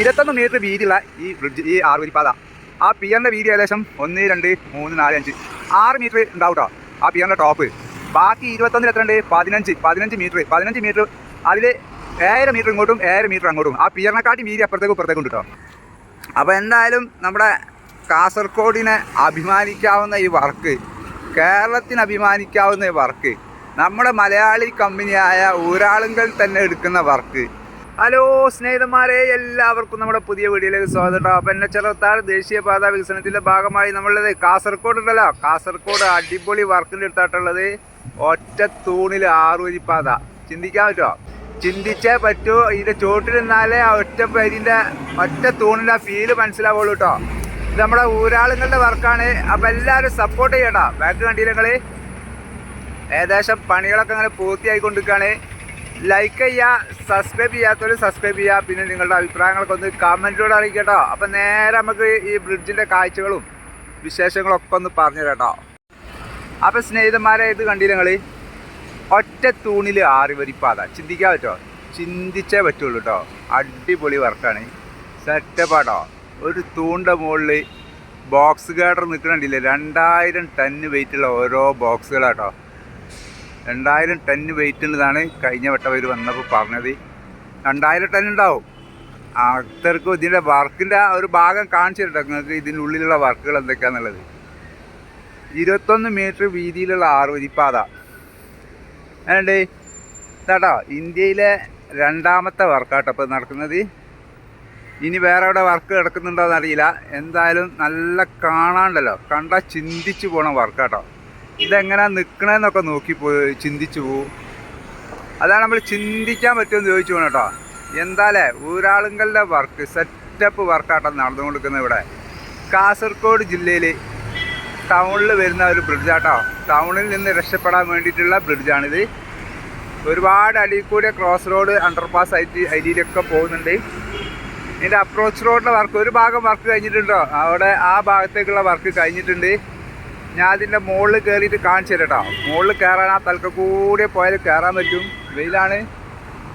ഇരുപത്തൊന്ന് മീറ്റർ വീതിയുള്ള ഈ ബ്രിഡ്ജ് ഈ ആറുവരിപ്പാത. ആ പിയറിന്റെ വീതി ഏകദേശം ഒന്ന് രണ്ട് മൂന്ന് നാല് അഞ്ച്. ആറ് മീറ്റർ ഉണ്ടാവും കേട്ടോ ആ പിയറിന്റെ ടോപ്പ് ബാക്കി ഇരുപത്തൊന്നിൽ എത്ര ഉണ്ട് പതിനഞ്ച്. പതിനഞ്ച് മീറ്റർ പതിനഞ്ച് മീറ്റർ അതിൽ ഏഴര മീറ്റർ ഇങ്ങോട്ടും ഏഴര മീറ്റർ അങ്ങോട്ടും. ആ പിയറിനെക്കാട്ടി വീതി അപ്പുറത്തേക്കും ഉണ്ട് കേട്ടോ അപ്പോൾ എന്തായാലും നമ്മുടെ കാസർഗോഡിനെ അഭിമാനിക്കാവുന്ന ഈ വർക്ക് കേരളത്തിന് അഭിമാനിക്കാവുന്ന ഈ വർക്ക് നമ്മുടെ മലയാളി കമ്പനിയായ ഊരാളുങ്കൽ തന്നെ എടുക്കുന്ന വർക്ക് ഹലോ സ്നേഹിതന്മാരെ എല്ലാവർക്കും നമ്മുടെ പുതിയ വീഡിയോയിലേക്ക് സ്വാഗതം അപ്പം എന്നെ ചെറുത്താൽ ദേശീയപാത വികസനത്തിന്റെ ഭാഗമായി നമ്മളുള്ളത് കാസർഗോഡ് ഉണ്ടല്ലോ കാസർഗോഡ് അടിപൊളി വർക്കിന്റെ എടുത്തായിട്ടുള്ളത് ഒറ്റ തൂണിൽ ആറുവരിപ്പാത. ചിന്തിക്കാൻ പറ്റുമോ ചിന്തിച്ചേ പറ്റൂ. ഇതിന്റെ ചോട്ടിൽ നിന്നാലേ ആ ഒറ്റ ഇതിന്റെ ഒറ്റ തൂണിന്റെ ഫീൽ മനസ്സിലാവുള്ളൂ കേട്ടോ. ഇത് നമ്മുടെ ഊരാളുങ്ങളുടെ വർക്കാണ്. അപ്പം എല്ലാവരും സപ്പോർട്ട് ചെയ്യട്ടോ ബാക്ക് കണ്ടില്ല നിങ്ങൾ? ഏകദേശം പണികളൊക്കെ അങ്ങനെ പൂർത്തിയായിക്കൊണ്ടിരിക്കുകയാണ്. ലൈക്ക് ചെയ്യുക സബ്സ്ക്രൈബ് ചെയ്യാത്തവർ സബ്സ്ക്രൈബ് ചെയ്യുക. പിന്നെ നിങ്ങളുടെ അഭിപ്രായങ്ങളൊക്കെ ഒന്ന് കമന്റിലൂടെ അറിയിക്കട്ടോ. അപ്പം നേരെ നമുക്ക് ഈ ബ്രിഡ്ജിന്റെ കാഴ്ചകളും വിശേഷങ്ങളൊക്കെ ഒന്ന് പറഞ്ഞു കേട്ടോ. അപ്പം സ്നേഹിതന്മാരെ ഇത് കണ്ടില്ല നിങ്ങൾ ഒറ്റ തൂണിൽ ആറി വരിപ്പാത. ചിന്തിക്കാൻ പറ്റുമോ? ചിന്തിച്ചേ പറ്റുള്ളൂ കേട്ടോ. അടിപൊളി വർക്കാണ് സെറ്റപ്പാട്ടോ ഒരു തൂണിന്റെ മുകളിൽ ബോക്സ് ഗാർഡർ നിൽക്കണില്ലേ രണ്ടായിരം ടന്ന് വെയിറ്റുള്ള ഓരോ ബോക്സുകളാട്ടോ രണ്ടായിരം ടന്ന് വെയിറ്റ് ഉള്ളതാണ് കഴിഞ്ഞ വട്ടം അവർ വന്നപ്പോൾ പറഞ്ഞത്. രണ്ടായിരം ടൺ ഉണ്ടാവും. അത്തർക്ക് ഇതിന്റെ വർക്കിന്റെ ഒരു ഭാഗം കാണിച്ചു തരട്ടെ. നിങ്ങൾക്ക് ഇതിന്റെ ഉള്ളിലുള്ള വർക്കുകൾ എന്തൊക്കെയാണെന്നുള്ളത് ഇരുപത്തൊന്ന് മീറ്റർ വീതിയിലുള്ള ആറ് വരിപ്പാത അതുകൊണ്ട് ചേട്ടാ ഇന്ത്യയിലെ രണ്ടാമത്തെ വർക്കാട്ടോ ഇപ്പോൾ നടക്കുന്നത്. ഇനി വേറെ എവിടെ വർക്ക് കിടക്കുന്നുണ്ടോ എന്നറിയില്ല എന്തായാലും നല്ല കാണാണ്ടല്ലോ. കണ്ടാൽ ചിന്തിച്ച് പോകണം വർക്കാട്ടോ. ഇതെങ്ങനെ നിൽക്കണമെന്നൊക്കെ നോക്കി പോയി ചിന്തിച്ചു പോവും. അതാണ് നമ്മൾ ചിന്തിക്കാൻ പറ്റുമെന്ന് ചോദിച്ചു പോകണം കേട്ടോ എന്തായാലേ ഊരാളുങ്ങളുടെ വർക്ക് സെറ്റപ്പ് വർക്കാട്ടം നടന്നുകൊണ്ടിരിക്കുന്നത് ഇവിടെ. കാസർഗോഡ് ജില്ലയിൽ ടൗണിൽ വരുന്ന ഒരു ബ്രിഡ്ജാട്ടോ ടൗണിൽ നിന്ന് രക്ഷപ്പെടാൻ വേണ്ടിയിട്ടുള്ള ബ്രിഡ്ജാണിത് ഒരുപാട് അടിയിൽ കൂടെ ക്രോസ് റോഡ് അണ്ടർപാസ് ആയിട്ട് അരിയിലൊക്കെ പോകുന്നുണ്ട്. ഇതിന്റെ അപ്രോച്ച് റോഡിലെ വർക്ക് ഒരു ഭാഗം വർക്ക് കഴിഞ്ഞിട്ടുണ്ടോ അവിടെ ആ ഭാഗത്തേക്കുള്ള വർക്ക് കഴിഞ്ഞിട്ടുണ്ട്. ഞാൻ അതിന്റെ മുകളിൽ കയറിയിട്ട് കാണിച്ചു തരാം കേട്ടോ. മുകളിൽ കയറാൻ ആ തലക്ക കൂടെ പോയാൽ കയറാൻ പറ്റും. വെയിലാണ്.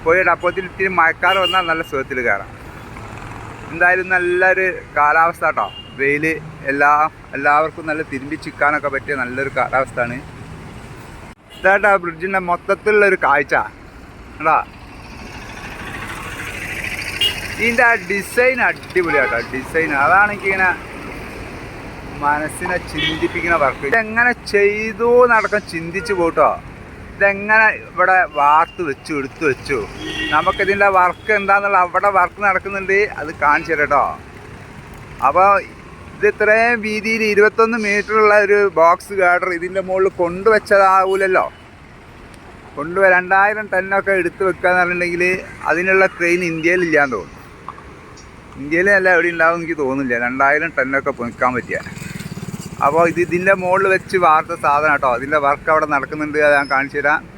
പോയിട്ട് അപ്പോഴത്തിന് ഇത്തിരി മഴക്കാലം വന്നാൽ നല്ല സുഖത്തിൽ കയറാം എന്തായാലും നല്ലൊരു കാലാവസ്ഥ കേട്ടോ. വെയിൽ എല്ലാ എല്ലാവർക്കും നല്ല തിരുമ്പി ചിക്കാനൊക്കെ പറ്റിയ നല്ലൊരു കാലാവസ്ഥയാണ്. ആ ബ്രിഡ്ജിന്റെ മൊത്തത്തിലുള്ളൊരു കാഴ്ച. കേട്ടാ ഇതിന്റെ ആ ഡിസൈൻ അടിപൊളിയാട്ടോ ഡിസൈൻ. അതാണ് എനിക്കിങ്ങനെ മനസ്സിനെ ചിന്തിപ്പിക്കുന്ന വർക്ക് ഇതെങ്ങനെ ചെയ്തു നടക്കം ചിന്തിച്ചു പോട്ടോ. ഇതെങ്ങനെ ഇവിടെ വാർത്ത് വെച്ചു എടുത്തു വെച്ചു. നമുക്കിതിന്റെ വർക്ക് എന്താന്നുള്ള അവിടെ വർക്ക് നടക്കുന്നുണ്ട്. അത് കാണിച്ചു തരട്ടോ അപ്പോൾ ഇത് ഇത്രയും വീതിയിൽ ഇരുപത്തൊന്ന് മീറ്ററുള്ള ഒരു ബോക്സ് ഗാർഡർ ഇതിന്റെ മുകളിൽ കൊണ്ടുവച്ചതാവൂലല്ലോ. കൊണ്ടുവ രണ്ടായിരം ടണ്ണൊക്കെ എടുത്ത് വെക്കുക എന്ന് പറഞ്ഞിട്ടുണ്ടെങ്കിൽ അതിനുള്ള ട്രെയിൻ ഇന്ത്യയിൽ ഇല്ലാന്ന് തോന്നുന്നു. ഇന്ത്യയിൽ അല്ല എവിടെ ഉണ്ടാവും എനിക്ക് തോന്നുന്നില്ല. രണ്ടായിരം ടണ്ണൊക്കെ പൊയ്ക്കാൻ പറ്റിയ. അപ്പോൾ ഇത് ഇതിന്റെ മുകളിൽ വെച്ച് വാർത്ത സാധനം കേട്ടോ. ഇതിന്റെ വർക്ക് അവിടെ നടക്കുന്നുണ്ട്. അത് ഞാൻ കാണിച്ചു തരാം.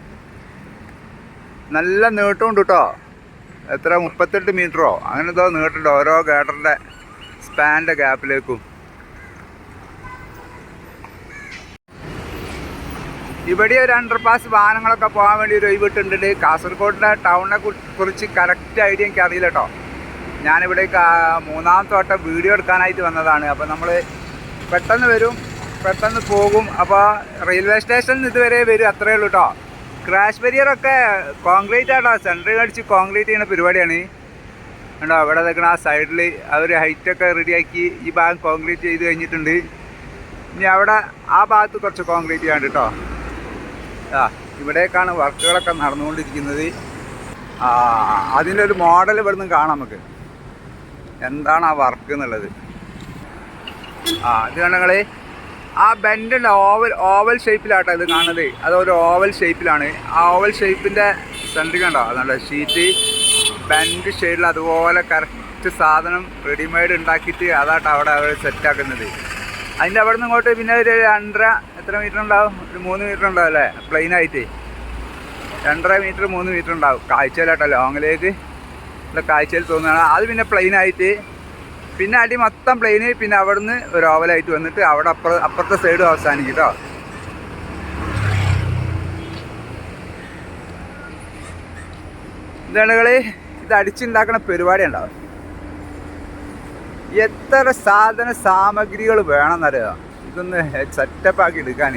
നല്ല നീട്ടമുണ്ട് കേട്ടോ. എത്ര? മുപ്പത്തെട്ട് മീറ്ററോ? അങ്ങനെ എന്തോ നീട്ടുണ്ട് ഓരോ ഗേട്ടറിന്റെ സ്പാന്റെ ഗ്യാപ്പിലേക്കും ഇവിടെ ഒരു അണ്ടർപാസ് വാഹനങ്ങളൊക്കെ പോകാൻ വേണ്ടി ഒരു ഒഴിവിട്ടുണ്ട് കാസർഗോഡിന്റെ ടൗണിനെ കുറിച്ച് കറക്റ്റ് ഐഡിയ എനിക്ക് അറിയില്ല കേട്ടോ. ഞാനിവിടെ കാ- മൂന്നാമത്തെ വട്ടം വീഡിയോ എടുക്കാനായിട്ട് വന്നതാണ്. അപ്പോൾ നമ്മൾ പെട്ടെന്ന് വരും പെട്ടെന്ന് പോകും. അപ്പോൾ റെയിൽവേ സ്റ്റേഷനിൽ ഇതുവരെ വരും അത്രയേ ഉള്ളൂ കേട്ടോ ക്രാഷ് ബരിയറൊക്കെ കോൺക്രീറ്റ് ആട്ടോ. സെന്ററിൽ അടിച്ച് കോൺക്രീറ്റ് ചെയ്യുന്ന പരിപാടിയാണ്. കണ്ടോ അവിടെ നിൽക്കണം ആ സൈഡിൽ അവർ ഹൈറ്റൊക്കെ റെഡിയാക്കി ഈ ഭാഗം കോൺക്രീറ്റ് ചെയ്ത് കഴിഞ്ഞിട്ടുണ്ട്. ഇനി അവിടെ ആ ഭാഗത്ത് കുറച്ച് കോൺക്രീറ്റ് ചെയ്യാണ്ട് കേട്ടോ ആ ഇവിടേക്കാണ് വർക്കുകളൊക്കെ നടന്നുകൊണ്ടിരിക്കുന്നത്. ആ അതിന്റെ ഒരു മോഡൽ ഇവിടെ നിന്ന് കാണാം നമുക്ക്. എന്താണ് ആ വർക്ക് എന്നുള്ളത്? ആ ഇത് കണ്ടങ്ങളെ ആ ബെൻഡുണ്ട് ഓവൽ ഓവൽ ഷേപ്പിലാട്ടോ ഇത് കാണുന്നത്. അത് ഒരു ഓവൽ ഷേപ്പിലാണ്. ആ ഓവൽ ഷേപ്പിന്റെ സെന്ററിൽ കണ്ടോ? അതുകൊണ്ട് ഷീറ്റ് ബെൻഡ് ഷെയ്ഡിൽ അതുപോലെ കറക്റ്റ് സാധനം റെഡിമെയ്ഡ് ഉണ്ടാക്കിയിട്ട് അതാട്ടോ അവിടെ അവർ സെറ്റാക്കുന്നത് അതിന്റെ അവിടെ നിന്ന് ഇങ്ങോട്ട് പിന്നെ ഒരു രണ്ടര എത്ര മീറ്റർ ഉണ്ടാവും? ഒരു മൂന്ന് മീറ്റർ ഉണ്ടാവും അല്ലേ? പ്ലെയിൻ ആയിട്ട്. രണ്ടര മീറ്റർ മൂന്ന് മീറ്റർ ഉണ്ടാവും. കാഴ്ചയിലാട്ടോ ലോങ്ങിലേക്ക് ഉള്ള കാഴ്ചയിൽ തോന്നുകയാണ്. അത് പിന്നെ പ്ലെയിൻ ആയിട്ട് പിന്നെ അടി മൊത്തം പ്ലെയിന് പിന്നെ അവിടുന്ന് ഒരു ഓവലായിട്ട് വന്നിട്ട് അവിടെ അപ്പുറ അപ്പുറത്തെ സൈഡ് അവസാനിക്കും കേട്ടോ ഇതാണ് കളി. ഇത് അടിച്ചുണ്ടാക്കുന്ന പരിപാടി ഉണ്ടാവും എത്ര സാധന സാമഗ്രികൾ വേണമെന്നറിയാം? ഇതൊന്ന് സെറ്റപ്പ് ആക്കി എടുക്കാൻ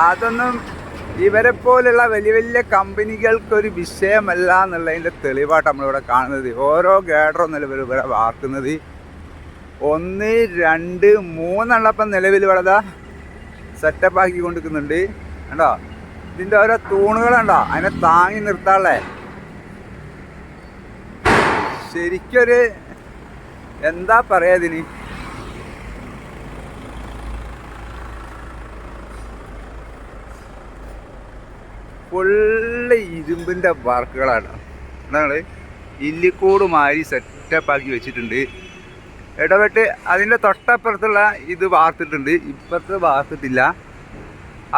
അതൊന്നും ഇവരെ പോലുള്ള വലിയ വലിയ കമ്പനികൾക്കൊരു വിഷയമല്ല എന്നുള്ളതിന്റെ തെളിവായിട്ട് നമ്മളിവിടെ കാണുന്നത്. ഓരോ ഗേഡറും നിലവിൽ ഇവിടെ വാർക്കുന്നത്. ഒന്ന് രണ്ട് മൂന്നെണ്ണപ്പം നിലവിൽ ഇവിടെ സെറ്റപ്പ് ആക്കി കൊണ്ടിരിക്കുന്നുണ്ട്. കണ്ടോ? ഇതിന്റെ ഓരോ തൂണുകളുണ്ടോ അതിനെ താങ്ങി നിർത്താളേ ശരിക്കൊരു എന്താ പറയാ ഫുള്ള് ഇരുമ്പിന്റെ വർക്കുകളാണ്. ഇല്ലിക്കൂട് മാരി സെറ്റപ്പ് ആക്കി വെച്ചിട്ടുണ്ട്. ഇടപെട്ട് അതിന്റെ തൊട്ടപ്പുറത്തുള്ള ഇത് വാർത്തിട്ടുണ്ട്. ഇപ്പുറത്ത് വാർത്തിട്ടില്ല.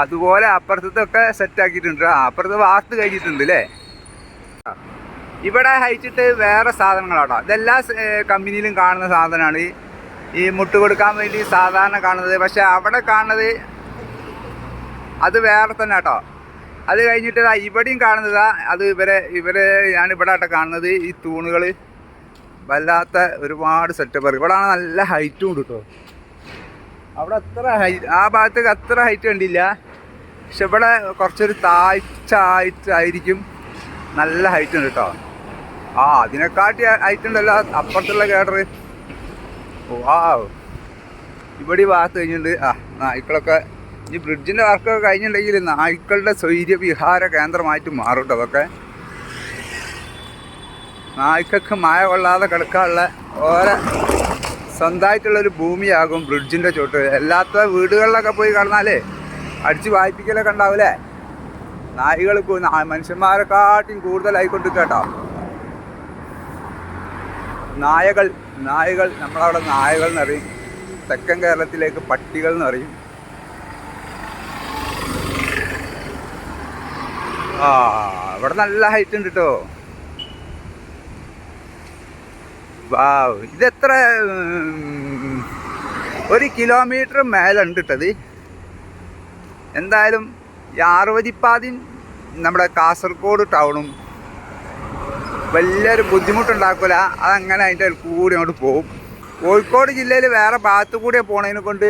അതുപോലെ അപ്പുറത്തൊക്കെ സെറ്റ് ആക്കിയിട്ടുണ്ട്. അപ്പുറത്ത് വാർത്ത് കഴിഞ്ഞിട്ടുണ്ട് അല്ലേ ഇവിടെ ഹൈച്ചിട്ട് വേറെ സാധനങ്ങളാട്ടോ. ഇതെല്ലാ കമ്പനിയിലും കാണുന്ന സാധനമാണ്. ഈ മുട്ട് കൊടുക്കാൻ വേണ്ടി സാധാരണ കാണുന്നത്. പക്ഷെ അവിടെ കാണുന്നത് അത് വേറെ തന്നെ കേട്ടോ അത് കഴിഞ്ഞിട്ട് ഇവിടെയും കാണുന്നതാ അത് ഇവരെ ഇവരെ ഞാൻ ഇവിടെ ആട്ടെ കാണുന്നത് ഈ തൂണുകൾ വല്ലാത്ത ഒരുപാട് സെറ്റപ്പ് ഇവിടെ ആണ് നല്ല ഹൈറ്റും ഉണ്ട് കേട്ടോ അവിടെ അത്ര ഹൈ ആ ഭാഗത്തേക്ക് അത്ര ഹൈറ്റ് കണ്ടില്ല. പക്ഷെ ഇവിടെ കുറച്ചൊരു താഴ്ച ആയിട്ടായിരിക്കും നല്ല ഹൈറ്റ് ഉണ്ട് കേട്ടോ ആ അതിനെക്കാട്ടി ഹൈറ്റ് ഉണ്ടല്ലോ അപ്പുറത്തുള്ള കേട്ടർ ഓ ആ ഇവിടെ ഭാഗത്ത് കഴിഞ്ഞിട്ടുണ്ട്. ആ നായ്ക്കളൊക്കെ ഈ ബ്രിഡ്ജിന്റെ വർക്കൊക്കെ കഴിഞ്ഞിട്ടുണ്ടെങ്കിൽ നായ്ക്കളുടെ സ്വൈര്യ വിഹാര കേന്ദ്രമായിട്ട് മാറും അതൊക്കെ. നായ്ക്കൾക്ക് മായ കൊള്ളാതെ കിടക്കാനുള്ള ഓരോ സ്വന്തമായിട്ടുള്ളൊരു ഭൂമിയാകും ബ്രിഡ്ജിന്റെ ചോട്ട്. അല്ലാത്ത വീടുകളിലൊക്കെ പോയി കിടന്നാലേ അടിച്ച് വായിപ്പിക്കലൊക്കെ ഉണ്ടാവില്ലേ നായികൾ മനുഷ്യന്മാരെക്കാട്ടിയും കൂടുതലായിക്കൊണ്ട് കേട്ടോ നായകൾ നായകൾ നമ്മളവിടെ നായകൾ എന്നറിയും തെക്കൻ കേരളത്തിലേക്ക് പട്ടികൾ എന്ന് ആ ഇവിടെ നല്ല ഹൈറ്റ് ഉണ്ട് കേട്ടോ വാവ് ഇതെത്ര ഒരു കിലോമീറ്റർ മേലുണ്ട് ഇട്ടത് എന്തായാലും ഈ ആറുവതിപ്പാതിൻ നമ്മുടെ കാസർഗോഡ് ടൗണും വലിയൊരു ബുദ്ധിമുട്ടുണ്ടാക്കില്ല അതങ്ങനെ അതിന്റെ കൂടി അങ്ങോട്ട് പോകും. കോഴിക്കോട് ജില്ലയിൽ വേറെ ഭാഗത്ത് കൂടെ പോണതിനെ കൊണ്ട്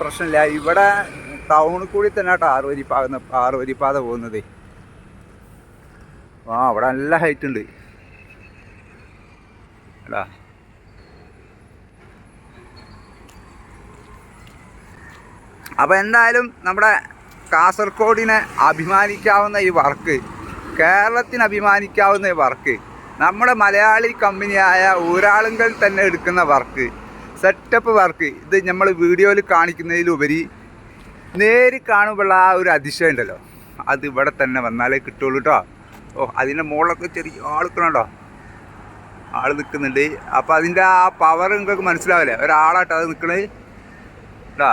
പ്രശ്നമില്ല. ഇവിടെ ടൗണിൽ കൂടി തന്നെ കേട്ടോ ആറുവരിപ്പാകുന്ന ആറുവരിപ്പാത പോകുന്നത്. ആ അവിടെ നല്ല ഹൈറ്റ് ഉണ്ട്. എടാ. അപ്പോൾ എന്തായാലും നമ്മുടെ കാസർഗോഡിനെ അഭിമാനിക്കാവുന്ന ഈ വർക്ക് കേരളത്തിന് അഭിമാനിക്കാവുന്ന ഈ വർക്ക് നമ്മുടെ മലയാളി കമ്പനിയായ ഊരാളുങ്കൽ തന്നെ എടുക്കുന്ന വർക്ക് സെറ്റപ്പ് വർക്ക് ഇത് നമ്മൾ വീഡിയോയിൽ കാണിക്കുന്നതിലുപരി നേരി കാണുമ്പോൾ ആ ഒരു അതിശയം ഉണ്ടല്ലോ. അത് ഇവിടെ തന്നെ വന്നാലേ കിട്ടുള്ളൂ കേട്ടോ ഓ അതിന്റെ മുകളിലൊക്കെ ചെറിയ ആൾക്കണോ ആൾ നിൽക്കുന്നുണ്ട്. അപ്പോൾ അതിന്റെ ആ പവർ നിങ്ങൾക്ക് മനസ്സിലാവില്ലേ? ഒരാളാട്ടോ അത് നിൽക്കണത് കേട്ടോ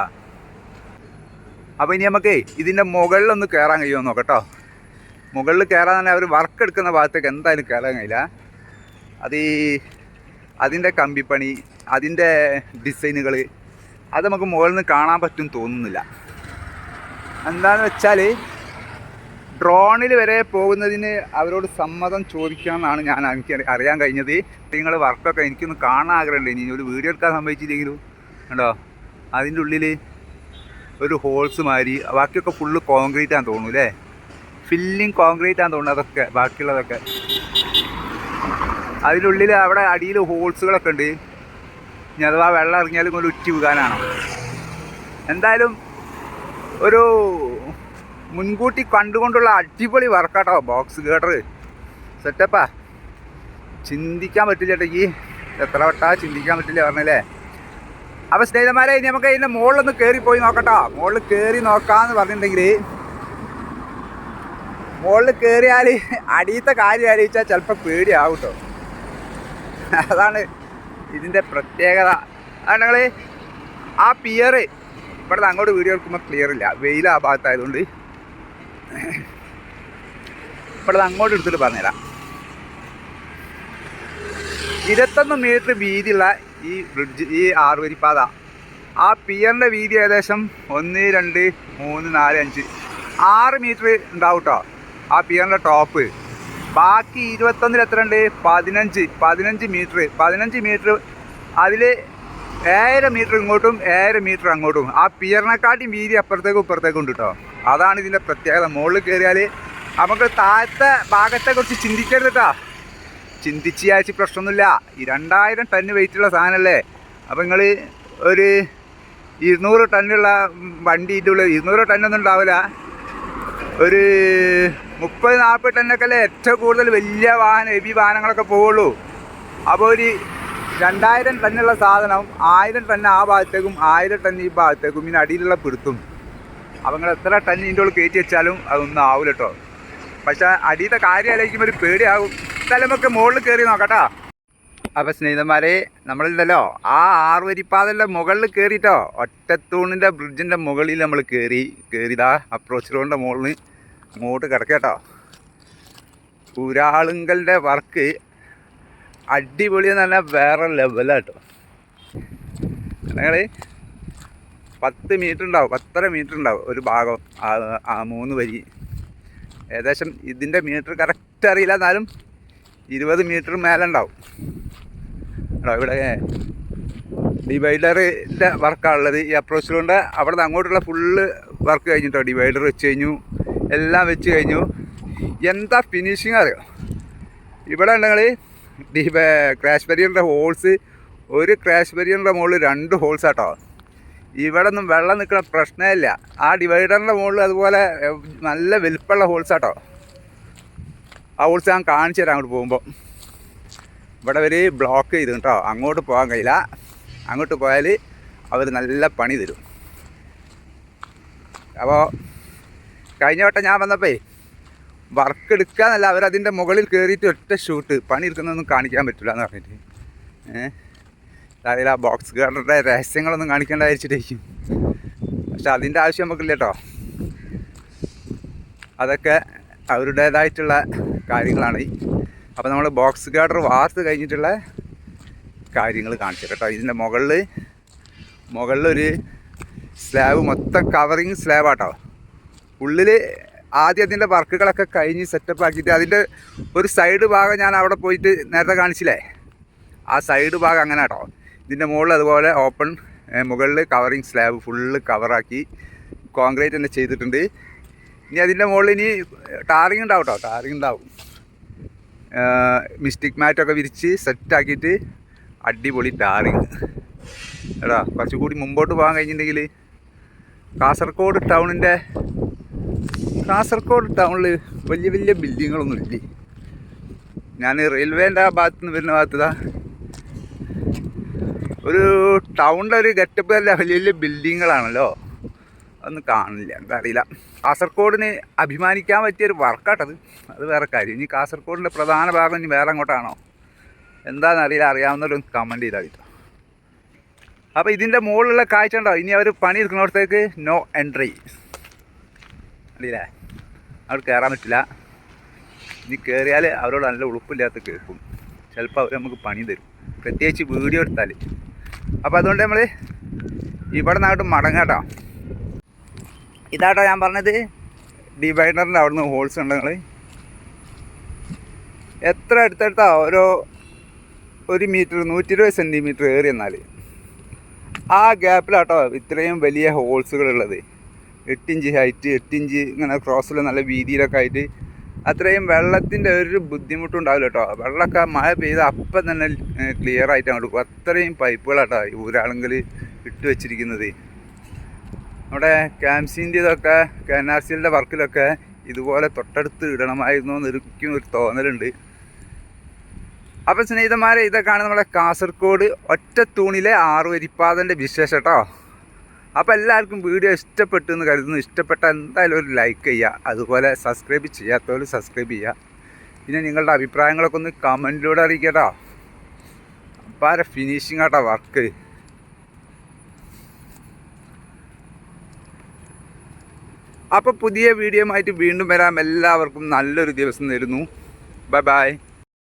അപ്പോൾ ഇനി നമുക്ക് ഇതിന്റെ മുകളിലൊന്ന് കയറാൻ കഴിയുമോ നോക്കട്ടോ. മുകളിൽ കയറാൻ തന്നെ അവർ വർക്ക് എടുക്കുന്ന ഭാഗത്തേക്ക് എന്തായാലും കയറാൻ കഴിയില്ല. അത് ഈ അതിന്റെ കമ്പിപ്പണി അതിന്റെ ഡിസൈനുകൾ അത് നമുക്ക് മുകളിൽ നിന്ന് കാണാൻ പറ്റും തോന്നുന്നില്ല. എന്താണെന്ന് വെച്ചാൽ ഡ്രോണിൽ വരെ പോകുന്നതിന് അവരോട് സമ്മതം ചോദിക്കാമെന്നാണ് ഞാൻ എനിക്ക് അറി- അറിയാൻ കഴിഞ്ഞത്. നിങ്ങൾ വർക്കൊക്കെ എനിക്കൊന്ന് കാണാൻ ആഗ്രഹമുണ്ട്. ഇനി ഒരു വീഡിയോ എടുക്കാൻ സംഭവിച്ചില്ലെങ്കിലും കണ്ടോ? അതിന്റെ ഉള്ളിൽ ഒരു ഹോൾസ് മാതിരി ബാക്കിയൊക്കെ ഫുള്ള് കോൺക്രീറ്റ് ആണെന്ന് തോന്നുന്നു അല്ലേ? ഫില്ലിങ് കോൺക്രീറ്റ് ആണെന്ന് തോന്നുന്നു അതൊക്കെ ബാക്കിയുള്ളതൊക്കെ. അതിനുള്ളിൽ അവിടെ അടിയിൽ ഹോൾസുകളൊക്കെ ഉണ്ട്. ഇനി അഥവാ വെള്ളം ഇറങ്ങിയാലും കൊണ്ട് ഉറ്റി വീകാനാണോ. എന്തായാലും ഒരു മുൻകൂട്ടി കണ്ടുകൊണ്ടുള്ള അടിപൊളി വർക്കാട്ടോ ബോക്സ് ഗേഡർ സെറ്റപ്പാ ചിന്തിക്കാൻ പറ്റില്ല ഈ എത്ര വട്ടാ ചിന്തിക്കാൻ പറ്റില്ല പറഞ്ഞല്ലേ? അപ്പോൾ സ്നേഹിതന്മാരെ ഇനി നമുക്ക് ഇതിന്റെ മുകളിലൊന്ന് കയറി പോയി നോക്കട്ടോ. മുകളിൽ കയറി നോക്കാമെന്ന് പറഞ്ഞിട്ടുണ്ടെങ്കിൽ മുകളിൽ കയറിയാൽ അടിയത്തെ കാര്യം ആലോചിച്ചാൽ ചിലപ്പോൾ പേടിയാവും കേട്ടോ അതാണ് ഇതിന്റെ പ്രത്യേകത. അതാണ് ഞങ്ങൾ ആ പിയർ ഇവിടെ അങ്ങോട്ട് വീഡിയോ എടുക്കുമ്പോൾ ക്ലിയർ ഇല്ല. വെയിൽ ആ ഭാഗത്തായതുകൊണ്ട് ഇവിടെ അങ്ങോട്ട് എടുത്തിട്ട് പറഞ്ഞുതരാം. ഇരുപത്തൊന്ന് മീറ്റർ വീതിയുള്ള ഈ ബ്രിഡ്ജ് ഈ ആറുവരിപ്പാത. ആ പിയറിന്റെ വീതി ഏകദേശം ഒന്ന് രണ്ട് മൂന്ന് നാല് അഞ്ച്. ആറ് മീറ്റർ ഉണ്ടാവും കേട്ടോ ആ പിയറിന്റെ ടോപ്പ് ബാക്കി ഇരുപത്തൊന്നിൽ എത്ര ഉണ്ട്? പതിനഞ്ച്. പതിനഞ്ച് മീറ്റർ പതിനഞ്ച് മീറ്റർ അതിൽ ഏഴര മീറ്റർ ഇങ്ങോട്ടും ഏഴര മീറ്റർ അങ്ങോട്ടും. ആ പിയറിനെക്കാട്ടി വീതി അപ്പുറത്തേക്കും ഇപ്പുറത്തേക്കും ഉണ്ട് കേട്ടോ അതാണ് ഇതിന്റെ പ്രത്യേകത. മുകളിൽ കയറിയാൽ നമുക്ക് താഴത്തെ ഭാഗത്തെക്കുറിച്ച് ചിന്തിക്കരുത് കേട്ടോ ചിന്തിച്ച് ആഴ്ച പ്രശ്നമൊന്നുമില്ല. ഈ രണ്ടായിരം ടൺ വെയിറ്റുള്ള സാധനമല്ലേ അപ്പോൾ നിങ്ങൾ ഒരു ഇരുന്നൂറ് ടണ്ണുള്ള വണ്ടിന്റെ ഉള്ളിൽ ഇരുന്നൂറ് ടണ്ണൊന്നും ഉണ്ടാവില്ല. ഒരു മുപ്പത് നാൽപ്പത് ടണ്ണൊക്കെ അല്ലേ? ഏറ്റവും കൂടുതൽ വലിയ വാഹനം ഹെവി വാഹനങ്ങളൊക്കെ പോവുള്ളൂ. അപ്പോൾ ഒരു രണ്ടായിരം ടണ്ണുള്ള സാധനം ആയിരം ടണ്ണ് ആ ഭാഗത്തേക്കും ആയിരം ടണ്ണ് ഈ ഭാഗത്തേക്കും ഇതിന് അടിയിലുള്ള പിടുത്തും. അപ്പോൾ നിങ്ങൾ എത്ര ടൺ ഇതിന്റെ ഉള്ളിൽ കയറ്റി വെച്ചാലും അതൊന്നും ആവില്ല കേട്ടോ പക്ഷെ അടിയത്തെ കാര്യം ആലോചിക്കുമ്പോൾ ഒരു പേടിയാകും എന്തായാലും നമുക്ക് മുകളിൽ കയറി നോക്കട്ടോ. അപ്പം സ്നേഹിതന്മാരെ നമ്മളുണ്ടല്ലോ ആ ആറുവരിപ്പാതന്റെ മുകളിൽ കയറിയിട്ടോ ഒറ്റത്തൂണിന്റെ ബ്രിഡ്ജിന്റെ മുകളിൽ നമ്മൾ കയറി കയറിയതാ അപ്രോച്ച് റോഡിന്റെ മുകളിൽ. ഇങ്ങോട്ട് കിടക്കട്ടോ ഊരാളുങ്കലിന്റെ വർക്ക് അടിപൊളി എന്ന് പറഞ്ഞാൽ വേറെ ലെവലാട്ടോ ഞങ്ങൾ പത്ത് മീറ്റർ ഉണ്ടാവും പത്തര മീറ്റർ ഉണ്ടാവും ഒരു ഭാഗം ആ- മൂന്ന് വരി. ഏകദേശം ഇതിന്റെ മീറ്റർ കറക്റ്റ് അറിയില്ല എന്നാലും ഇരുപത് മീറ്റർ മേലെ ഉണ്ടാവും ഇവിടെ ഡിവൈഡറിന്റെ വർക്കാണുള്ളത് ഈ അപ്രോച്ച് കൊണ്ട് അവിടെ നിന്ന് അങ്ങോട്ടുള്ള ഫുള്ള് വർക്ക് കഴിഞ്ഞിട്ടോ? ഡിവൈഡർ വെച്ച് കഴിഞ്ഞു എല്ലാം വെച്ച് കഴിഞ്ഞു. എന്താ ഫിനിഷിങ് അറിയാം? ഇവിടെ ഉണ്ടെങ്കിൽ ക്രാഷ് ബരിയറിന്റെ ഹോൾസ് ഒരു ക്രാഷ് ബരിയറിന്റെ മുകളിൽ രണ്ട് ഹോൾസ് ആട്ടോ. ഇവിടെ ഒന്നും വെള്ളം നിൽക്കുന്ന പ്രശ്നമില്ല. ആ ഡിവൈഡറിന്റെ മുകളിൽ അതുപോലെ നല്ല വലിപ്പമുള്ള ഹോൾസാട്ടോ ആ ഹോൾസ് ഞാൻ കാണിച്ചു തരാം അങ്ങോട്ട് പോകുമ്പോൾ ഇവിടെ ഒരു ബ്ലോക്ക് ചെയ്തു കേട്ടോ. അങ്ങോട്ട് പോകാൻ കഴിയില്ല. അങ്ങോട്ട് പോയാൽ അവർ നല്ല പണി തരും. അപ്പോൾ കഴിഞ്ഞ വട്ടം ഞാൻ വന്നപ്പോൾ വർക്ക് എടുക്കാന്നല്ല അവരതിന്റെ മുകളിൽ കയറിയിട്ട് ഒറ്റ ഷൂട്ട് പണി എടുക്കുന്നതൊന്നും കാണിക്കാൻ പറ്റില്ല എന്ന് പറഞ്ഞിട്ട്. ഏഹ് അതായത് ആ ബോക്സ് ഗാർഡറുടെ രഹസ്യങ്ങളൊന്നും കാണിക്കേണ്ടായിരിച്ചിട്ടേക്കും പക്ഷെ അതിന്റെ ആവശ്യം നമുക്കില്ല കേട്ടോ അതൊക്കെ അവരുടേതായിട്ടുള്ള കാര്യങ്ങളാണ്. അപ്പോൾ നമ്മൾ ബോക്സ് ഗാർഡർ വാർത്ത് കഴിഞ്ഞിട്ടുള്ള കാര്യങ്ങൾ കാണിച്ചു കേട്ടോ ഇതിന്റെ മുകളിൽ മുകളിലൊരു സ്ലാബ് മൊത്തം കവറിങ് സ്ലാബാട്ടോ ഉള്ളിൽ ആദ്യം അതിന്റെ വർക്കുകളൊക്കെ കഴിഞ്ഞ് സെറ്റപ്പ് ആക്കിയിട്ട് അതിന്റെ ഒരു സൈഡ് ഭാഗം ഞാൻ അവിടെ പോയിട്ട് നേരത്തെ കാണിച്ചില്ലേ? ആ സൈഡ് ഭാഗം അങ്ങനെ കേട്ടോ ഇതിന്റെ മുകളിൽ അതുപോലെ ഓപ്പൺ മുകളിൽ കവറിങ് സ്ലാബ് ഫുള്ള് കവറാക്കി കോൺക്രീറ്റ് തന്നെ ചെയ്തിട്ടുണ്ട്. ഇനി അതിന്റെ മുകളിൽ ഇനി ടാറിങ് ഉണ്ടാവും കേട്ടോ ടാറിങ് ഉണ്ടാവും. മിസ്റ്റിക് മാറ്റൊക്കെ വിരിച്ച് സെറ്റാക്കിയിട്ട് അടിപൊളി ടാറിങ് എടാ കുറച്ചുകൂടി മുമ്പോട്ട് പോകാൻ കഴിഞ്ഞിട്ടുണ്ടെങ്കിൽ കാസർഗോഡ് ടൗണിന്റെ കാസർഗോഡ് ടൗണിൽ വലിയ വലിയ ബിൽഡിങ്ങുകളൊന്നും ഇല്ലേ? ഞാൻ റെയിൽവേന്റെ ആ ഭാഗത്ത് നിന്ന് വരുന്ന ഭാഗത്തതാ ഒരു ടൗണിന്റെ ഒരു ഗെറ്റപ്പ് അല്ല വലിയ വലിയ ബിൽഡിങ്ങുകളാണല്ലോ അതൊന്നും കാണില്ല എന്താ അറിയില്ല കാസർഗോഡിന് അഭിമാനിക്കാൻ പറ്റിയ ഒരു വർക്കാട്ടത് അത് വേറെ കാര്യം. ഇനി കാസർഗോഡിന്റെ പ്രധാന ഭാഗം ഇനി വേറെ അങ്ങോട്ടാണോ? എന്താണെന്നറിയില്ല അറിയാവുന്നവരൊന്ന് കമന്റ് ചെയ്താൽ കേട്ടോ. അപ്പോൾ ഇതിന്റെ മുകളിലുള്ള കാഴ്ച ഉണ്ടോ ഇനി അവർ പണി പണിയെടുക്കുന്നിടത്തേക്ക് നോ എൻട്രി അറിയില്ലേ അവിടെ കയറാൻ പറ്റില്ല. ഇനി കയറിയാൽ അവരോട് നല്ല ഉളുപ്പില്ലാത്ത കേൾക്കും. ചിലപ്പോൾ അവർ നമുക്ക് പണി തരും. പ്രത്യേകിച്ച് വീഡിയോ എടുത്താൽ അപ്പോൾ അതുകൊണ്ട് നമ്മൾ ഇവിടെ നിന്നായിട്ട് മടങ്ങാട്ടോ. ഇതാട്ടോ ഞാൻ പറഞ്ഞത്. ഡിവൈഡറിന്റെ അവിടെ നിന്ന് ഹോൾസ് ഉണ്ട് നിങ്ങൾ എത്ര അടുത്തടുത്താ? ഓരോ ഒരു മീറ്റർ നൂറ്റി ഇരുപത് സെന്റിമീറ്റർ ഏറി എന്നാൽ ആ ഗ്യാപ്പിലാട്ടോ ഇത്രയും വലിയ ഹോൾസുകളുള്ളത് എട്ടിഞ്ച് ഹൈറ്റ് എട്ടിഞ്ച് ഇങ്ങനെ ക്രോസിൽ നല്ല വീതിയിലൊക്കെ ആയിട്ട് അത്രയും വെള്ളത്തിന്റെ ഒരു ബുദ്ധിമുട്ടും ഉണ്ടാവില്ല കേട്ടോ. വെള്ളമൊക്കെ മഴ പെയ്ത് അപ്പം തന്നെ ക്ലിയർ ആയിട്ട് അങ്ങോട്ട് അത്രയും പൈപ്പുകളാട്ടോ ഈ ഊരാളുങ്കിൽ ഇട്ട് വെച്ചിരിക്കുന്നത്. നമ്മുടെ ക്യാംസിന്റെ ഇതൊക്കെ കെ എൻ ആർ സിയുടെ വർക്കിലൊക്കെ ഇതുപോലെ തൊട്ടടുത്ത് ഇടണമായിരുന്നു എന്നൊരിക്കും ഒരു തോന്നലുണ്ട്. അപ്പം സ്നേഹിതന്മാരെ ഇതൊക്കെയാണ് നമ്മുടെ കാസർഗോഡ് ഒറ്റ തൂണിലെ ആറുവരിപ്പാതന്റെ വിശേഷം കേട്ടോ. അപ്പോൾ എല്ലാവർക്കും വീഡിയോ ഇഷ്ടപ്പെട്ടു എന്ന് കരുതുന്നു. ഇഷ്ടപ്പെട്ട എന്തായാലും ഒരു ലൈക്ക് ചെയ്യുക. അതുപോലെ സബ്സ്ക്രൈബ് ചെയ്യാത്തവർ സബ്സ്ക്രൈബ് ചെയ്യുക. പിന്നെ നിങ്ങളുടെ അഭിപ്രായങ്ങളൊക്കെ ഒന്ന് കമന്റിലൂടെ അറിയിക്കട്ടോ. അപ്പാരെ ഫിനിഷിങ് ആട്ടോ വർക്ക് അപ്പോൾ പുതിയ വീഡിയോ ആയിട്ട് വീണ്ടും വരാം. എല്ലാവർക്കും നല്ലൊരു ദിവസം തരുന്നു ബൈ ബൈ